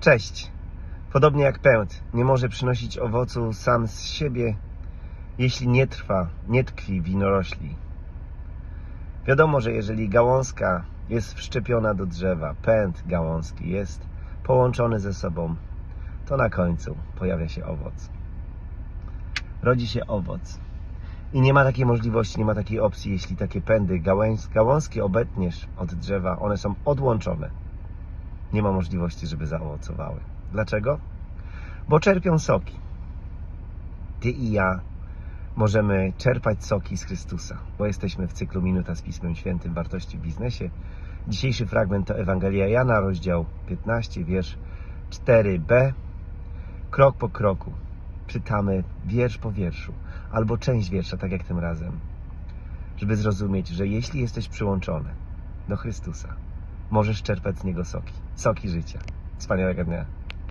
Cześć. Podobnie jak pęd nie może przynosić owocu sam z siebie, jeśli nie trwa, nie tkwi winorośli. Wiadomo, że jeżeli gałązka jest wszczepiona do drzewa, pęd gałązki jest połączony ze sobą, to na końcu pojawia się owoc. Rodzi się owoc. I nie ma takiej możliwości, nie ma takiej opcji, jeśli takie pędy, gałązki obetniesz od drzewa, one są odłączone. Nie ma możliwości, żeby zaowocowały. Dlaczego? Bo czerpią soki. Ty i ja możemy czerpać soki z Chrystusa, bo jesteśmy w cyklu Minuta z Pismem Świętym Wartości w Biznesie. Dzisiejszy fragment to Ewangelia Jana, rozdział 15, wiersz 4b. Krok po kroku czytamy wiersz po wierszu, albo część wiersza, tak jak tym razem, żeby zrozumieć, że jeśli jesteś przyłączony do Chrystusa, możesz czerpać z Niego soki, soki życia. Wspaniałego dnia.